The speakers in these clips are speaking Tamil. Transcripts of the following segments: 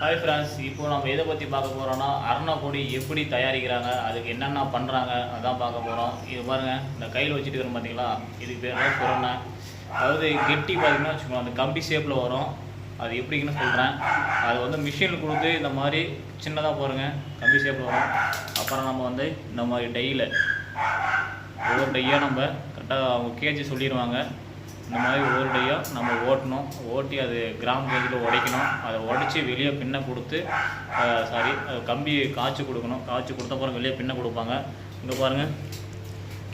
ஹாய் ஃப்ரெண்ட்ஸ் இப்போ நம்ம எதை பற்றி பார்க்க போகிறோம்னா அருணாப்பொடி எப்படி தயாரிக்கிறாங்க அதுக்கு என்னென்ன பண்ணுறாங்க அதான் பார்க்க போகிறோம் இது பாருங்கள் இந்த கையில் வச்சுட்டு இருக்கிறோம் பார்த்தீங்களா இதுக்கு பேர் தான் அதாவது கெட்டி பார்த்தீங்கன்னா வச்சுக்கோங்க அந்த கம்பி ஷேப்பில் வரும். அது எப்படின்னு சொல்கிறேன் அது வந்து மிஷினில் கொடுத்து இந்த மாதிரி சின்னதாக பாருங்க கம்பி ஷேப்பில் வரும். அப்புறம் நம்ம வந்து இந்த மாதிரி டையில் ஒவ்வொரு டையாக நம்ம கரெக்டாக அவங்க கேஜி சொல்லிடுவாங்க. இந்த மாதிரி ஒவ்வொரு டையாக நம்ம ஓட்டணும். ஓட்டி அது கிராம் கேஜில் உடைக்கணும். அதை உடச்சி வெளியே பின்ன கொடுத்து சாரி கம்பி காய்ச்சி கொடுக்கணும். காய்ச்சி கொடுத்த அப்புறம் வெளியே பின்ன கொடுப்பாங்க. இங்கே பாருங்கள்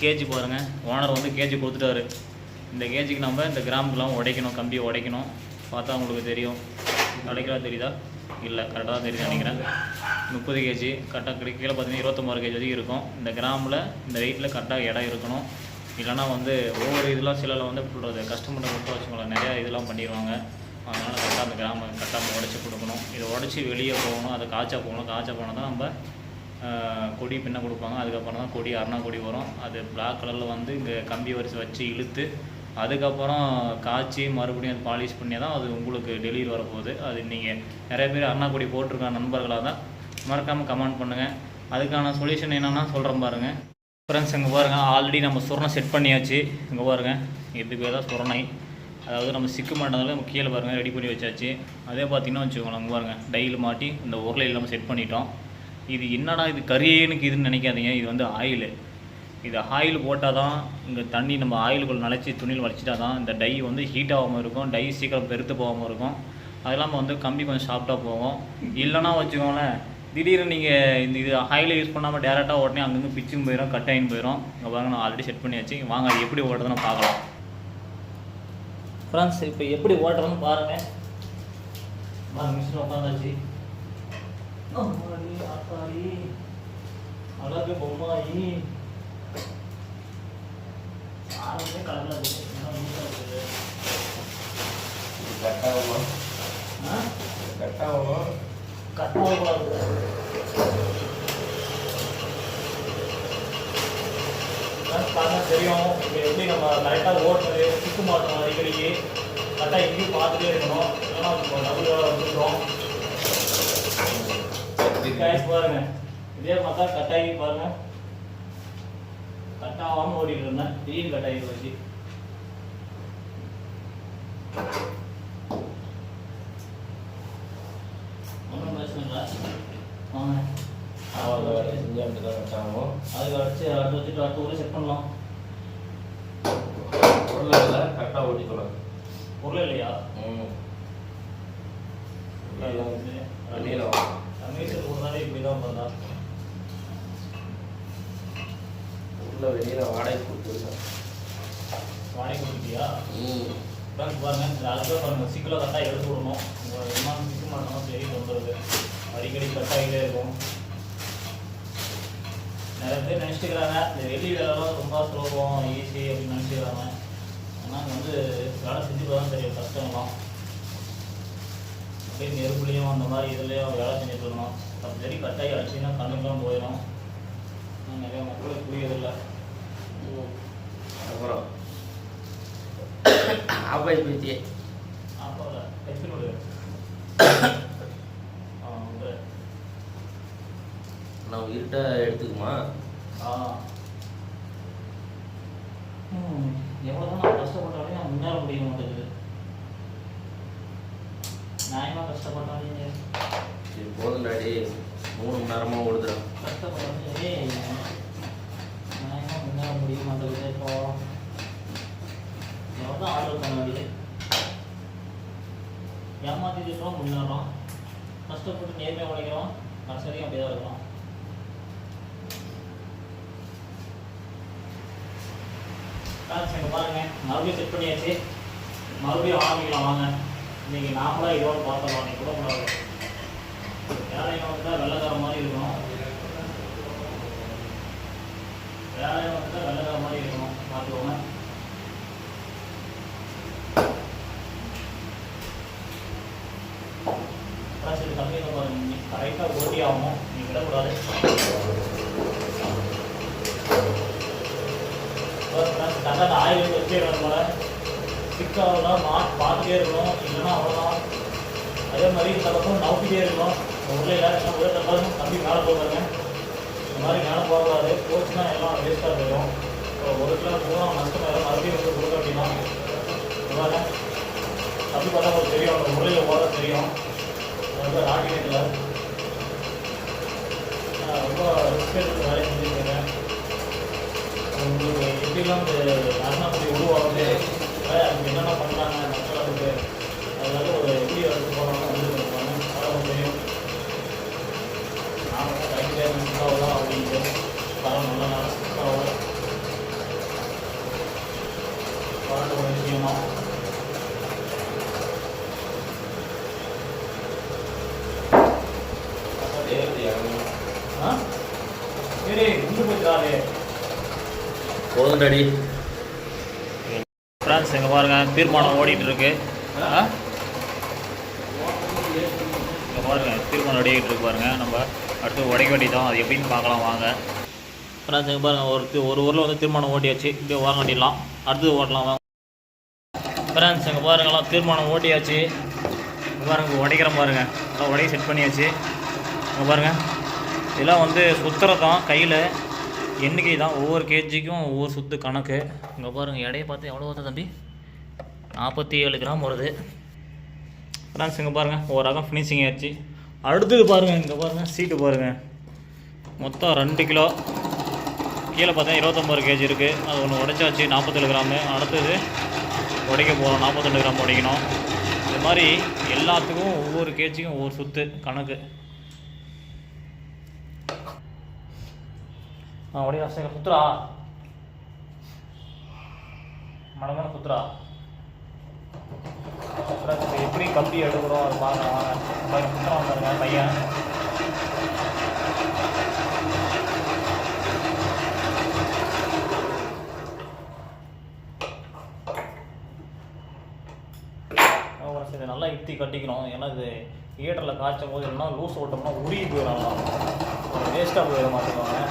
கேஜி பாருங்கள் ஓனர் வந்து கேஜி கொடுத்துட்டாரு. இந்த கேஜிக்கு நம்ம இந்த கிராமுக்கெல்லாம் உடைக்கணும் கம்பியை உடைக்கணும். பார்த்தா உங்களுக்கு தெரியும். உடைக்கிறா தெரியுதா? இல்லை கரெக்டாக தான் தெரியுது நினைக்கிறேன். முப்பது கேஜி கரெக்டாக கிடை கீழே பார்த்தீங்கன்னா இருபத்தொம்பது கேஜி வரைக்கும் இருக்கும். இந்த கிராமில் இந்த வெயிட்டில் கரெக்டாக இடம் இருக்கணும். இல்லைனா வந்து ஒவ்வொரு இதெல்லாம் சிலரில் வந்து எப்படி சொல்கிறது கஸ்டமர்கிட்ட கொடுத்து வச்சுக்கோங்களேன் நிறையா இதெல்லாம் பண்ணிடுவாங்க. அதனால் கரெக்டாக அந்த கிராம கரெக்டாக உடச்சி கொடுக்கணும். இதை உடச்சி வெளியே போகணும் அதை காய்ச்சா போகணும். காய்ச்சா போனால் தான் நம்ம கொடி பின்ன கொடுப்பாங்க. அதுக்கப்புறம் தான் கொடி அருணா கொடி வரும். அது பிளாக் கலரில் வந்து இங்கே கம்பி வரிசை வச்சு இழுத்து அதுக்கப்புறம் காய்ச்சி மறுபடியும் அது பாலிஷ் பண்ணி தான் அது உங்களுக்கு டெலிவரி வரப்போகுது. அது நீங்கள் நிறைய பேர் அருணா கொடி போட்டிருக்க நண்பர்களாக தான் மறக்காமல் கமெண்ட் பண்ணுங்கள் அதுக்கான சொல்யூஷன் என்னென்னா சொல்கிறேன் பாருங்கள் ஃப்ரெண்ட்ஸ் இங்கே பாருங்கள் ஆல்ரெடி நம்ம சுரணை செட் பண்ணியாச்சு. இங்கே பாருங்கள் இதுக்கு பேர் தான் சுரணை. அதாவது நம்ம சிக்கு மாட்டதால நம்ம கீழே பாருங்கள் ரெடி பண்ணி வச்சாச்சு. அதே பார்த்தீங்கன்னா வச்சுக்கோங்களேன் இங்கே பாருங்கள் டையில் மாட்டி இந்த உருளையில் நம்ம செட் பண்ணிட்டோம். இது என்னடா இது கரியேனுக்கு இதுன்னு நினைக்காதீங்க இது வந்து ஆயில் இது ஆயில் போட்டால் தான் இங்கே தண்ணி நம்ம ஆயிலுக்குள்ள நினச்சி துணியில் வலிச்சிட்டா தான் இந்த டை வந்து ஹீட் ஆகாமல் இருக்கும் டை சீக்கிரம் பெருத்து போகாமல் இருக்கும். அது இல்லாமல் வந்து கம்பி கொஞ்சம் சாஃப்டாக போகும். இல்லைன்னா வச்சுக்கோங்களேன் திடீர்னு நீங்கள் இந்த இது ஆயிலை யூஸ் பண்ணாமல் டேரெக்டாக உடனே அங்கங்கே பிச்சும் போயிடும் கட் ஆகின்னு போயிடும் இங்கே பாருங்க நான் ஆல்ரெடி செட் பண்ணியாச்சு வாங்க அது எப்படி ஓட்டுறதுன்னு பார்க்கலாம். ஃப்ரெண்ட்ஸ் இப்போ எப்படி ஓட்டுறதுன்னு பாருங்கள் பாருங்க மிஷின் உட்காந்தாச்சு அழகு பொம்மாயி ஆரம்பமே. கட்டாகுமா? கட்டாகுமா கட்டாகக்கூடாது ஃப்ரெண்ட்ஸ் பாருங்க தெரியும் இப்போ எப்படி நம்ம கரெக்டாக ஓட்டுறது சிக்கு மாட்டோம் அடிக்கடிக்கு கரெக்டாக எங்கேயும் பார்த்துட்டே இருக்கணும் ஏன்னா இப்போ டபுள் வேலை பாருங்க இதே பார்த்தா கட்டாகி பாருங்க கட்டாகாமல் ஓடிட்டு இருந்தேன். திடீர்னு கட்டாகி போச்சு ஒன்றும் பிரச்சனை இல்லை வாங்க அவங்க வேலை செஞ்சு அப்படி தான் கட்டாகும் அதுக்கு அடிச்சு அடுத்து வச்சுட்டு அடுத்த ஊரில் செட் பண்ணலாம். பொருள் இல்லை கரெக்டாக ஓட்டிக்கலாம் பொருள் இல்லையா? ம். வந்து வெளியில் ஒரு நாளே இப்படி தான் பண்ணா. உள்ள வெளியில் வாடகை கொடுத்துருக்கேன் வாடகை கொடுத்தியா ம். பேங்க் பாருங்க இந்த அதுக்கு பாருங்க சிக்கலை கரெக்டாக எடுத்து விடணும். விமானம் சிக்க மாட்டோம் சரி வந்துடுது அடிக்கடி கட் ஆகிட்டே இருக்கும். நிறைய பேர் நினச்சிக்கிறாங்க. இந்த வெளி வேலைலாம் ரொம்ப சுலபம் ஈஸி அப்படின்னு நினச்சிக்கிறாங்க. ஆனால் வந்து வேலை செஞ்சு தான் தெரியும் கஷ்டம்லாம் அப்படியே நெருப்புலையும் அந்த மாதிரி இதுலேயும் வேலை செஞ்சுட்டு இருக்கணும். அப்போ சரி கட்டாயி அடிச்சுன்னா கண்ணுக்கெல்லாம் போயிடும். நிறைய மக்களுக்கு புரியதில்லை. அப்புறம்? ஆபாய் பேத்தியே அப்போ ஹெச்பின் நான் இருட்டா எடுத்துக்குமா? எவ்வளோ நான் கஷ்டப்பட்டாலே நான் முன்னேற முடிய மாட்டேங்குது. நியாயமாக கஷ்டப்பட்டாலே சரி போதும் டாடி மூணு மணி நேரமாக ஓடுதுடா. கஷ்டப்பட்டாலே நியாயமாக முன்னேற முடிய மாட்டேங்குது இப்போ. எவ்வளோ ஆர்டர் பண்ண ஏமாத்திட்டு இருக்கோம் முன்னேறோம். கஷ்டப்பட்டு நேர்மையாக உழைக்கிறோம். கடைசி வரைக்கும் அப்படியே தான் இருக்கிறோம் ஃப்ரெண்ட்ஸ் இங்கே பாருங்க. மறுபடியும் செட் பண்ணியாச்சு. மறுபடியும் ஆரம்பிக்கலாம் வாங்க. இன்னைக்கு நாமளாக இதோட பார்த்துக்கலாம் நீ கூட கூடாது வேலையை வந்து வெள்ளக்கார மாதிரி இருக்கணும் வேலையை வந்து வெள்ளக்கார மாதிரி இருக்கணும் பார்த்துக்கோங்க. ஃப்ரெண்ட்ஸ் இது கம்மியாக பாருங்க. கரெக்டாக ஓட்டி ஆகணும் நீ விடக்கூடாது. கரெக்டாக ஆயில் வச்சே வேணும் போல. சிக்காவெல்லாம் மா பார்த்துட்டே இருக்கணும். இல்லைன்னா அவ்வளோதான் அதே மாதிரி இந்த பக்கம் நவுத்திட்டே இருக்கணும். உருளையில் எல்லாம் உயர்த்த பாருங்க தம்பி மேலே போகிறாங்க இந்த மாதிரி மேலே போகாது போச்சுன்னா எல்லாம் வேஸ்ட்டாக போயிடும். இப்போ ஒரு கிலோ மூணாம் நஷ்டம் எல்லாம் மறுபடியும் வந்து கொடுக்க அப்படின்னா இந்த மாதிரி பார்த்தா உங்களுக்கு தெரியும். அந்த உருளையில் போக தெரியும். அது வந்து ராட்டினேட்டில் ரொம்ப ரிஸ்க் எடுத்து வேலையை செஞ்சுருக்கேன் உங்களுக்கு எப்படிலாம் இந்த அருணாக்குடி உருவாகுது அதுக்கு என்னென்ன பண்ணுறாங்க மக்களுக்கு அதனால ஒரு எப்படி எடுத்து போகிறாங்க வந்து அதெல்லாம் தெரியும். நான் வந்து கையில் முக்காவதான் அப்படின்ட்டு பரம் நல்ல நாள் பரவாயில்ல பாராட்ட ஒரு விஷயமா. ஆ? சரி உண்டு போச்சுடாதே போதும் டடி ஃப்ரான்ஸ் இங்கே பாருங்கள் தீர்மானம் ஓடிட்டு இருக்கு ஆ? பாருங்க தீர்மானம் ஓடிக்கிட்டு இருக்கு பாருங்கள் நம்ம அடுத்து உடைக்க வேண்டியதான் அது எப்படின்னு பார்க்கலாம் வாங்க. ஃப்ரான்ஸ் எங்கே பாருங்கள் ஒரு ஒரு ஊரில் வந்து தீர்மானம் ஓட்டியாச்சு இப்படியே வாங்க வேண்டிடலாம் அடுத்தது ஓட்டலாம் வாங்க. ஃப்ரான்ஸ் எங்கே பாருங்களாம் தீர்மானம் ஓட்டியாச்சு இங்கே பாருங்கள் இப்போ உடைக்கிறேன் நல்லா உடைய செட் பண்ணியாச்சு. இங்கே பாருங்கள் இதெல்லாம் வந்து சுத்துறதான் கையில். எண்ணிக்கை தான். ஒவ்வொரு கேஜிக்கும் ஒவ்வொரு சுத்து கணக்கு. இங்கே பாருங்கள் எடையை பார்த்து எவ்வளோ வருது தம்பி? நாற்பத்தி ஏழு கிராம் வருது. ஃப்ரெண்ட்ஸ் இங்கே பாருங்கள் ஒரு ரகம் ஃபினிஷிங் ஆயிடுச்சு. அடுத்தது பாருங்கள் இங்கே பாருங்கள் சீட்டு பாருங்கள் மொத்தம் ரெண்டு கிலோ. கீழே பார்த்தா இருபத்தொம்பது கேஜி இருக்குது அது ஒன்று உடைச்சாச்சு நாற்பத்தேழு கிராமு. அடுத்தது உடைக்க போகிறோம் நாற்பத்தெண்டு கிராம் உடைக்கணும். இது மாதிரி எல்லாத்துக்கும் ஒவ்வொரு கேஜிக்கும் ஒவ்வொரு சுத்து கணக்கு. ஆ ஒடி ரசம் குத்துரா மடமான குத்துரா அப்புறம் எப்படி கம்பி எடுக்கிறோம் அது பாருங்க வாங்க. பாருங்க குத்துறான் பாருங்க பையன். சரி நல்லா இத்தி கட்டிக்கணும். ஏன்னா இது ஹீட்டரில் காய்ச்சும் போது இல்லைன்னா லூஸ் ஓட்டோம்னா உருகி போயிடலாம் வேஸ்ட்டாக போயிட மாட்டேங்குவாங்க.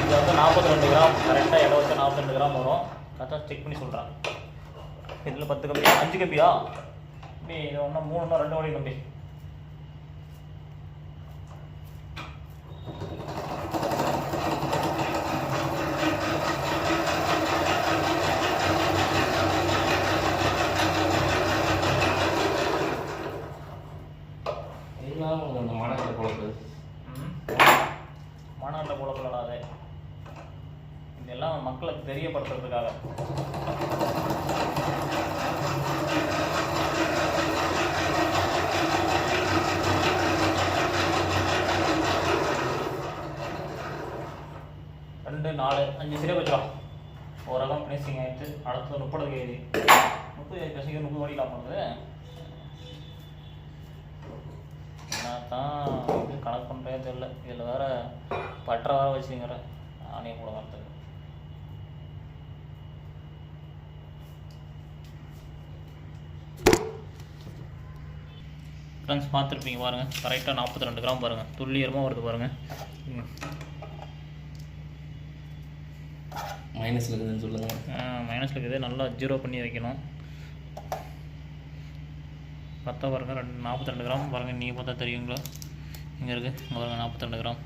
இது வந்து நாற்பத்தி ரெண்டு கிராம் கரெக்டாக இடம் வச்சு நாற்பத்தி ரெண்டு கிராம் வரும். கரெக்டாக செக் பண்ணி சொல்கிறாங்க இதில் பத்து கம்பி அஞ்சு கம்பியா? கம்பி இது ஒன்றா மூணுன்னா ரெண்டு வழி கம்பி இதெல்லாம் அந்த மணக்கில் குழம்பு மாநாட்டில் குழப்பலாது இதெல்லாம் மக்களுக்கு தெரியப்படுத்துறதுக்காக ரெண்டு அஞ்சு சரியாக வச்சிடும் ஒரு ரகம் ஃபினிஷிங் ஆயிடுச்சு அடுத்தது முப்பது கேஜி முப்பது கேஜி பசங்க முப்பது ஓடிக்கலாம் போகுது தான் இது கணக்கு பண்ணுறே தெரியல. இதில் வேற பற்ற வேற வச்சுங்கிற ஆணையம் கூட வரத்துக்கு ஃப்ரெண்ட்ஸ் பார்த்துருப்பீங்க பாருங்கள் கரெக்டாக நாற்பத்தி ரெண்டு கிராம் பாருங்கள் துல்லியமாக வருது பாருங்கள் ம். மைனஸில் இருக்குதுன்னு சொல்லுங்கள் மைனஸில் இருக்குது. நல்லா ஜீரோ பண்ணி வைக்கணும். பார்த்தா பாருங்கள் ரெண்டு நாற்பத்தி ரெண்டு கிராம். பாருங்கள் நீங்கள் பார்த்தா தெரியுங்களா? இங்கே இருக்குது பாருங்கள் நாற்பத்தி ரெண்டு கிராம்.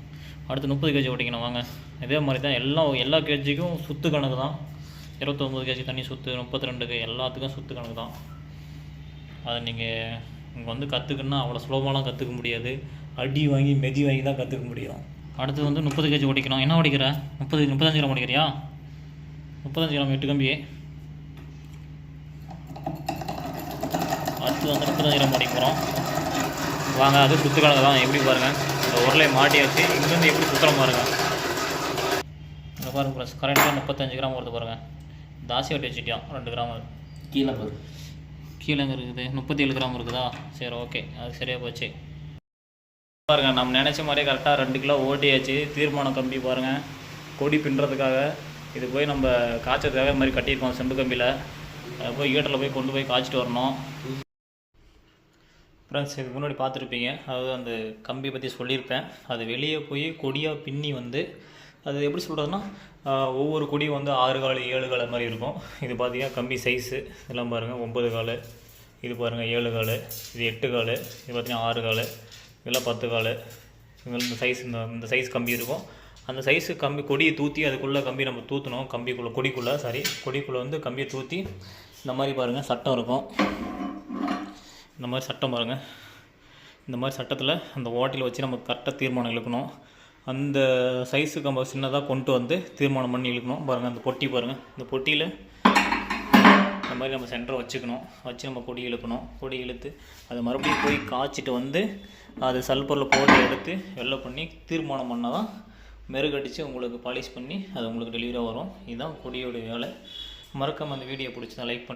அடுத்து முப்பது கேஜி ஓட்டிக்கணும். வாங்க. இதே மாதிரி தான் எல்லாம் எல்லா கேஜிக்கும் சுத்து கணக்கு தான். இருபத்தொம்பது கேஜி தண்ணி சுத்து முப்பத்தி ரெண்டுக்கு எல்லாத்துக்கும் சுத்து கணக்கு தான். அதை நீங்கள் இங்கே வந்து கற்றுக்குன்னா அவ்வளோ சுலபமாலாம் கற்றுக்க முடியாது. அடி வாங்கி மெதி வாங்கி தான் கற்றுக்க முடியும். அடுத்து வந்து முப்பது கேஜி ஓடிக்கணும் என்ன ஓடிக்கிற முப்பது முப்பத்தஞ்சு கிராம் ஓடிக்கிறியா முப்பத்தஞ்சு கிராம் எட்டு கம்பி அடுத்து வந்து முப்பத்தஞ்சு கிராம் ஓடிக்க போகிறோம் வாங்க அது சுத்து கணக்கு தான். எப்படி பாருங்கள் இந்த உருளை மாட்டி வச்சு இங்கேருந்து எப்படி சுற்றுறோம் பாருங்க. இங்கே பாருங்க ப்ளஸ் கரெக்டாக முப்பத்தஞ்சு கிராம் வருது பாருங்கள் தாசி வட்டி வச்சுட்டியான் ரெண்டு கிராம் கீழே பாரு. கீழே எங்கே இருக்குது. முப்பத்தி ஏழு கிராம் இருக்குதா? சரி ஓகே அது சரியாக போச்சு. பாருங்க நம்ம நினச்ச மாதிரியே கரெக்டாக ரெண்டு கிலோ ஓட்டியாச்சு. தீர்மானம் கம்பி பாருங்கள் கொடி பின்னுறதுக்காக இது போய் நம்ம காய்ச்சதுக்காக இந்த மாதிரி கட்டியிருக்கோம் செம்பு கம்பியில். அதை போய் ஈட்டரில் போய் கொண்டு போய் காய்ச்சிட்டு வரணும். ஃப்ரெண்ட்ஸ் இதுக்கு முன்னாடி பார்த்துருப்பீங்க. அதாவது அந்த கம்பி பற்றி சொல்லியிருப்பேன். அது வெளியே போய் கொடியாக பின்னி வந்து அது எப்படி சொல்கிறதுனா ஒவ்வொரு கொடியும் வந்து ஆறு கால் ஏழு கால் மாதிரி இருக்கும். இது பார்த்தீங்கன்னா கம்பி சைஸு இதெல்லாம் பாருங்கள் ஒம்பது கால். இது பாருங்கள் ஏழு கால். இது எட்டு கால். இது பார்த்தீங்கன்னா ஆறு கால். இதெல்லாம் பத்து கால். இந்த சைஸ் இந்த இந்த சைஸ் கம்பி இருக்கும். அந்த சைஸு கம்பி கொடியை தூற்றி அதுக்குள்ளே கம்பி நம்ம தூற்றணும் கம்பிக்குள்ளே கொடிக்குள்ளே சாரி கொடிக்குள்ளே வந்து கம்பியை தூற்றி இந்த மாதிரி பாருங்கள் சட்டம் இருக்கும். இந்த மாதிரி சட்டம் பாருங்கள் இந்த மாதிரி சட்டத்தில் அந்த ஓட்டையில் வச்சு நம்ம கரெக்டாக தீர்மானம் இழுக்கணும். அந்த சைஸுக்கு நம்ம சின்னதாக கொண்டு வந்து தீர்மானம் பண்ணி இழுக்கணும். பாருங்கள் அந்த பொட்டி பாருங்கள் இந்த பொட்டியில் இந்த மாதிரி நம்ம சென்டரை வச்சுக்கணும். வச்சு நம்ம கொடி இழுக்கணும். கொடி இழுத்து அதை மறுபடியும் போய் காய்ச்சிட்டு வந்து அது சல்பரில் போட்டு எடுத்து வெள்ளை பண்ணி தீர்மானம் பண்ணால் தான் மெருகடித்து உங்களுக்கு பாலிஷ் பண்ணி அது உங்களுக்கு டெலிவரியாக வரும். இதுதான் கொடியோட வேலை. மறக்காம அந்த வீடியோ பிடிச்சி லைக் பண்ணி.